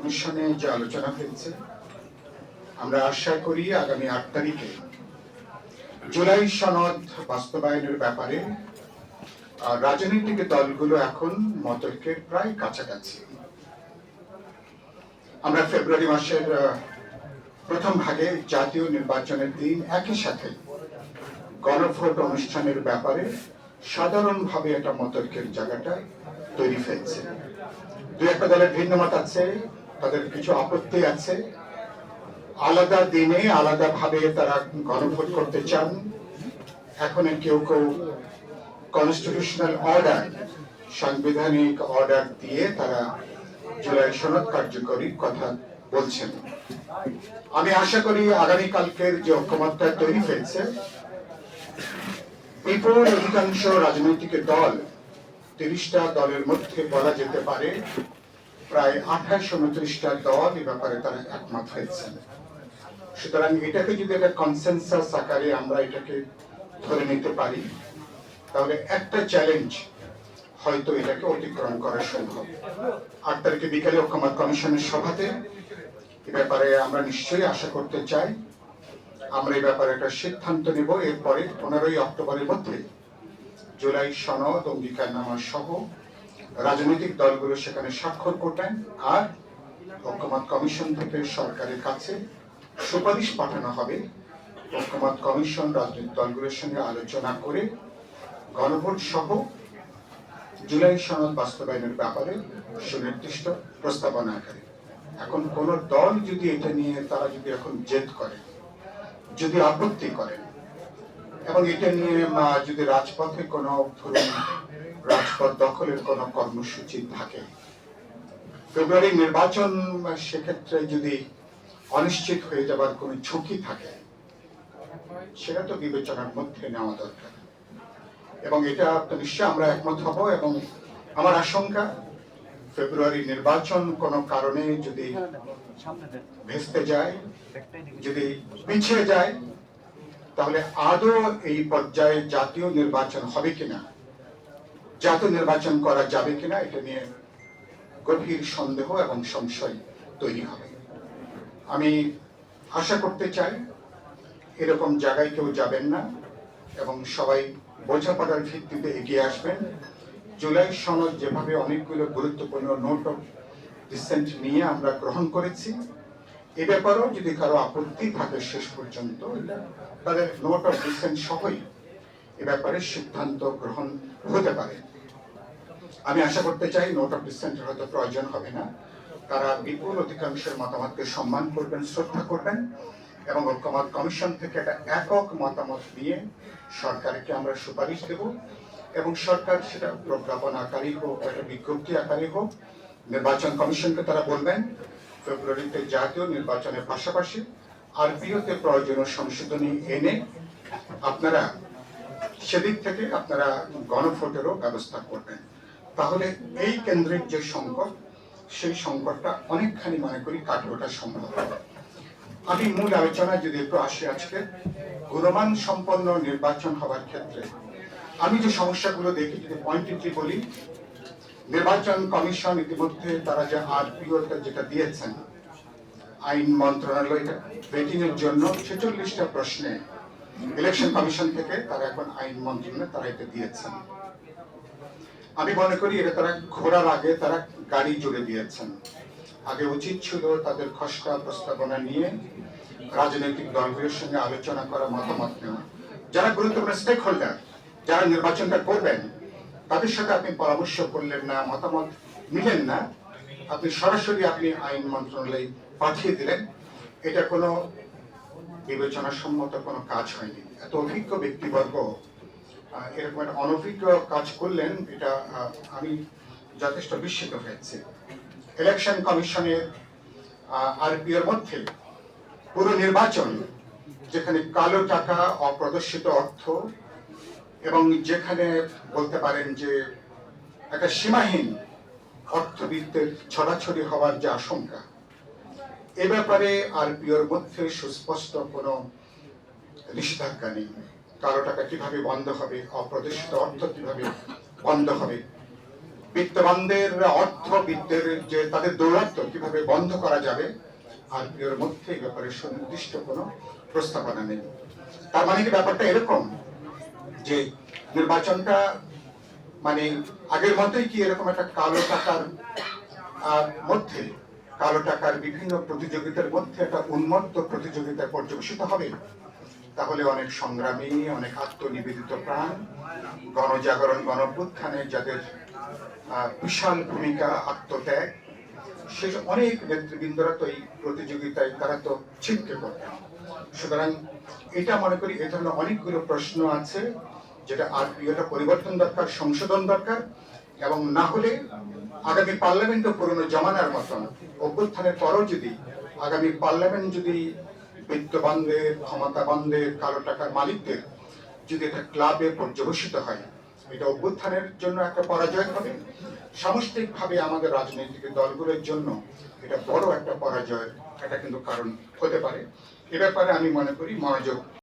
কমিশনে যে আলোচনা হয়েছে, আমরা আশা করি আগামী আট তারিখে জুলাই সনদ বাস্তবায়নের ব্যাপারে রাজনৈতিক দলগুলো এখন মতৈক্যের প্রায় কাছাকাছি। আমরা ফেব্রুয়ারি মাসের প্রথম ভাগে জাতীয় নির্বাচনের দিন একই সাথে গণভোট অনুষ্ঠানের ব্যাপারে সাধারণভাবে একটা মতৈক্যের জায়গাটা তৈরি হয়েছে। দু একটা দলের ভিন্ন মত আছে তাদের কিছু আপত্তি আছে। আলাদা দিনে আলাদা ভাবে তারা গণভোট করতে চান। এখন কেউ কেউ কনস্টিটিউশনাল অর্ডার সাংবিধানিক অর্ডার দিয়ে তারা জুলাই সনদ কার্যকরী কথা বলছেন। আমি আশা করি আগামীকালকের যে ঐক্যমত্যা তৈরি হয়েছে, বিপুল অধিকাংশ রাজনৈতিক দল তিরিশটা দলের মধ্যে বলা যেতে পারে প্রায় আঠাশ উনত্রিশটা দল এ ব্যাপারে তারা একমত হয়েছেন। সুতরাং এটাকে যদি একটা কনসেনসাস আকারে আমরা এটাকে ধরে নিতে পারি, তাহলে একটা চ্যালেঞ্জ হয়তো এটাকে অতিক্রম করা সম্ভব। আট তারিখে বিকালে ঐক্যমত কমিশনের সভাতে এ ব্যাপারে আমরা নিশ্চয়ই আশা করতে চাই। আমরা এই ব্যাপারে একটা সিদ্ধান্ত নেব। এরপরে পনেরোই অক্টোবরের মধ্যে জুলাই সনদ, অঙ্গীকারনামা সহ রাজনৈতিক দলগুলো সেখানে স্বাক্ষর করবেন আর ঐক্যমত কমিশন থেকে সরকারের কাছে সুপারিশ পাঠানো হবে। ঐক্যমত কমিশন রাজনৈতিক দলগুলোর সঙ্গে আলোচনা করে গণভোট সহ জুলাই সনদ বাস্তবায়নের ব্যাপারে সুনির্দিষ্ট প্রস্তাবনা আকারে। এখন কোন দল যদি এটা নিয়ে তারা যদি এখন জেদ করে, যদি আপত্তি করেন এবং এটা নিয়ে যদি রাজপথে কোনো ধরুন রাজপথ দখলের কোনো কর্মসূচি থাকে ফেব্রুয়ারি নির্বাচন সেক্ষেত্রে যদি অনিশ্চিত হয়ে যাবার কোনো ঝুঁকি থাকে সেটা তো বিবেচনার মধ্যে নেওয়া দরকার। এবং এটা তো নিশ্চয় আমরা একমত হব এবং আমার আশঙ্কা ফেব্রুয়ারি নির্বাচন কোনো কারণে যদি ভেস্তে যায় যদি পিছিয়ে যায় তাহলে আদৌ এই পর্যায়ে জাতীয় নির্বাচন হবে কিনা? জাতীয় নির্বাচন করা যাবে কিনা, এটা নিয়ে গভীর সন্দেহ এবং সংশয় তৈরি হবে। আমি আশা করতে চাই এরকম জায়গায় কেউ যাবেন না এবং সবাই বোঝাপড়ার ভিত্তিতে এগিয়ে আসবেন। জুলাই সনদ যেভাবে অনেকগুলো গুরুত্বপূর্ণ নোট অফ ডিসেন্ট নিয়ে আমরা গ্রহণ করেছি এ ব্যাপারেও যদি কারও আপত্তি থাকে শেষ পর্যন্ত তাদের নোট অফ ডিসেন্ট সহই এ ব্যাপারে সিদ্ধান্ত গ্রহণ হতে পারে। আমি আশা করতে চাই নোট অফ ডিসেন্টের হয়তো প্রয়োজন হবে না। তারা বিপুল অধিকাংশের মতামতকে সম্মান করবেন, শ্রদ্ধা করবেন এবং ঐক্যমত কমিশন থেকে একটা একক মতামত নিয়ে সরকারকে আমরা সুপারিশ দেব এবং সরকার সেটা প্রজ্ঞাপন আকারেই হোক, একটা বিজ্ঞপ্তি আকারেই হোক, নির্বাচন কমিশনকে তারা বলবেন ফেব্রুয়ারিতে জাতীয় নির্বাচনের পাশাপাশি আরপিওতে প্রয়োজনীয় সংশোধনী এনে আপনারা সেদিক থেকে আপনারা গণভোটেরও ব্যবস্থা করবেন। তাহলে এই কেন্দ্রিক যে সংকট, সেই সংকটটা অনেকখানি মনে করি কাটিয়ে ওঠা সম্ভব। আমি মূল আলোচনায় যদি একটু আসি আজকে, গুণমান সম্পন্ন নির্বাচন হওয়ার ক্ষেত্রে, আমি যে সমস্যাগুলো দেখি, যদি পয়েন্টলি বলি নির্বাচন কমিশন ইতিমধ্যে তারা যে আরপিও যেটা দিয়েছেন, আইন মন্ত্রণালয় ভেটিং এর জন্য ছেচল্লিশটা প্রশ্নে ইলেকশন কমিশন থেকে তারা এখন আইন মন্ত্রণালয় তারা এটা দিয়েছেন। আমি মনে করি এটা তারা ঘোরার আগে তারা গাড়ি জুড়ে দিয়েছেন। আগে উচিত ছিল তাদের খসড়া প্রস্তাবনা নিয়ে রাজনৈতিক দলগুলোর সঙ্গে আলোচনা করা, মতামত নেওয়া। যারা গুরুত্বপূর্ণ স্টেক হোল্ডার যারা নির্বাচনটা করবেন তাদের সাথে আপনি পরামর্শ করলেন না, মতামত নিলেন না, আপনি সরাসরি আপনি আইন মন্ত্রণালয়ে পাঠিয়ে দিলেন। এটা কোনো বিবেচনা সম্মত কোনো কাজ হয়নি। এত অভিজ্ঞ ব্যক্তিবর্গ এরকম একটা অনভিজ্ঞ কাজ করলেন, এটা আমি যথেষ্ট বিস্মিত হয়েছি। ইলেকশন কমিশনের আর আরপিওর মধ্যে পুরো নির্বাচন যেখানে কালো টাকা, অপ্রদর্শিত অর্থ এবং যেখানে বলতে পারেন যে একটা সীমাহীন অর্থবিত্তের ছড়াছড়ি হওয়ার যে আশঙ্কা, এ ব্যাপারে আরপিওর মধ্যে সুস্পষ্ট কোনো নিষেধাজ্ঞা নেই। কারও টাকা কীভাবে বন্ধ হবে, অপ্রদর্শিত অর্থ কীভাবে বন্ধ হবে? বিত্তবানদের অর্থবিদদের যে তাদের দৌরাত্ম কীভাবে বন্ধ করা যাবে, আর এর মধ্যে এই ব্যাপারে সুনির্দিষ্ট কোনো প্রস্তাবনা নেই। তার মানে কি ব্যাপারটা এরকম যে নির্বাচনটা মানে আগের মতোই কি এরকম একটা কালো টাকার মধ্যে, কালো টাকার বিভিন্ন প্রতিযোগিতার মধ্যে একটা উন্মত্ত প্রতিযোগিতায় পর্যবেসিত হবে? তাহলে অনেক সংগ্রামী, অনেক আত্মনিবেদিত প্রাণ, গণজাগরণ গণপুত্থানে যাদের বিশাল ভূমিকা আত্মত্যাগ সে অনেক নেতৃবৃন্দরা তো এই প্রতিযোগিতায় তারা তো ছিটকে পড়বেন সুতরাং এটা মনে করি এ ধরনের অনেকগুলো প্রশ্ন আছে, যেটা আর এটা পরিবর্তন দরকার, সংশোধন দরকার, এবং না হলে আগামী পার্লামেন্টও পুরনো জমানার মতন অভ্যুত্থানের পরও যদি আগামী পার্লামেন্ট যদি বিত্তবানদের ক্ষমতাবানদের কালো টাকার মালিকদের যদি এটা ক্লাবে পর্যবসিত হয়, এটা অভ্যুত্থানের জন্য একটা পরাজয় হবে। সামষ্টিকভাবে আমাদের রাজনৈতিক দলগুলোর জন্য এটা বড় একটা পরাজয়, এটা কিন্তু কারণ হতে পারে। এ ব্যাপারে আমি মনে করি মনোযোগ।